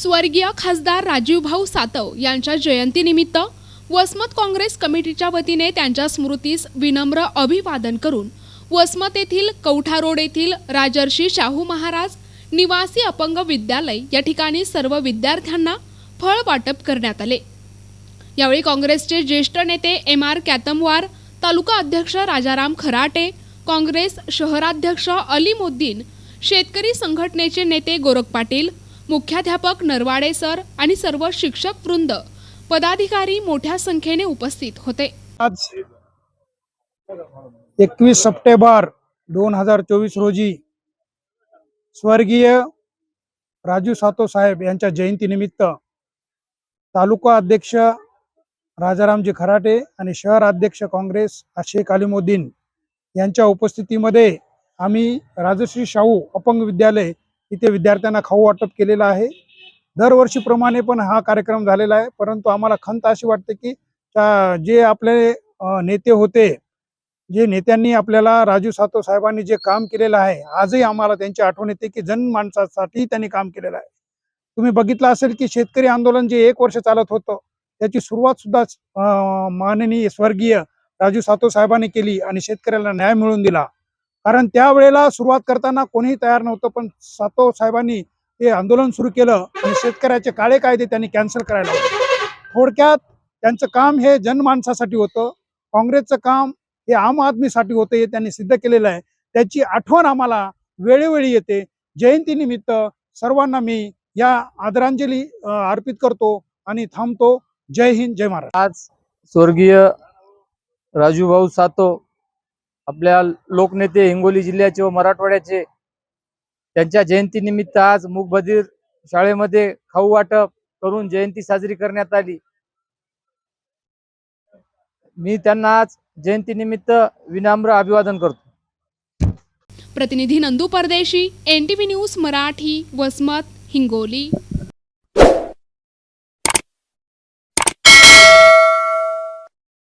स्वर्गीय खासदार राजीवभाऊ सातव यांच्या जयंतीनिमित्त वसमत काँग्रेस कमिटीच्या वतीने त्यांच्या स्मृतीस विनम्र अभिवादन करून वसमत येथील कौठा रोड येथील राजर्षी शाहू महाराज निवासी अपंग विद्यालय या ठिकाणी सर्व विद्यार्थ्यांना फळ वाटप करण्यात आले. यावेळी काँग्रेसचे ज्येष्ठ नेते एम आर कॅतमवार तालुका अध्यक्ष राजाराम खराटे काँग्रेस शहराध्यक्ष अलीमुद्दीन शेतकरी संघटनेचे नेते गोरख पाटील मुख्याध्यापक नरवाडे सर आणि सर्व शिक्षक वृंद पदाधिकारी मोठ्या संख्येने उपस्थित होते. आज एकवीस सप्टेंबर दोन हजार चोवीस रोजी स्वर्गीय राजू सातो साहेब यांच्या जयंतीनिमित्त तालुका अध्यक्ष राजारामजी खराटे आणि शहर अध्यक्ष काँग्रेस अशेख अलिमुद्दीन यांच्या उपस्थितीमध्ये आम्ही राजश्री शाहू अपंग विद्यालय इथे विद्यार्थ्यांना खाऊ वाटप केलेलं आहे. दरवर्षीप्रमाणे पण हा कार्यक्रम झालेला आहे. परंतु आम्हाला खंत अशी वाटते की जे आपले नेते होते जे नेत्यांनी आपल्याला राजू सातो साहेबांनी जे काम केलेलं आहे आजही आम्हाला त्यांची आठवण येते की जनमानसासाठी त्यांनी काम केलेलं आहे. तुम्ही बघितलं असेल की शेतकरी आंदोलन जे एक वर्ष चालत होतं त्याची सुरुवात सुद्धा अ, माननीय स्वर्गीय राजू सातो साहेबांनी केली आणि शेतकऱ्याला न्याय मिळवून दिला. कारण त्यावेळेला सुरुवात करताना कोणीही तयार नव्हतं पण सातो साहेबांनी ते आंदोलन सुरू केलं आणि शेतकऱ्याचे काळे कायदे त्यांनी कॅन्सल करायला थोडक्यात त्यांचं काम हे जनमानसासाठी होतं काँग्रेसचं काम हे आम आदमीसाठी होतं हे त्यांनी सिद्ध केलेलं आहे. त्याची आठवण आम्हाला वेळोवेळी येते. जयंतीनिमित्त सर्वांना मी या आदरांजली अर्पित करतो आणि थांबतो. जय हिंद जय महाराज आज स्वर्गीय राजूभाऊ सातो आपल्या लोकनेते हिंगोली जिल्ह्याचे व मराठवाड्याचे त्यांच्या जयंतीनिमित्त आज मूकबधीर शाळेमध्ये खाऊ वाटप करून जयंती साजरी करण्यात आली. मी त्यांना आज जयंतीनिमित्त विनम्र अभिवादन करतो. प्रतिनिधी नंदू परदेशी एन न्यूज मराठी वसमत हिंगोली.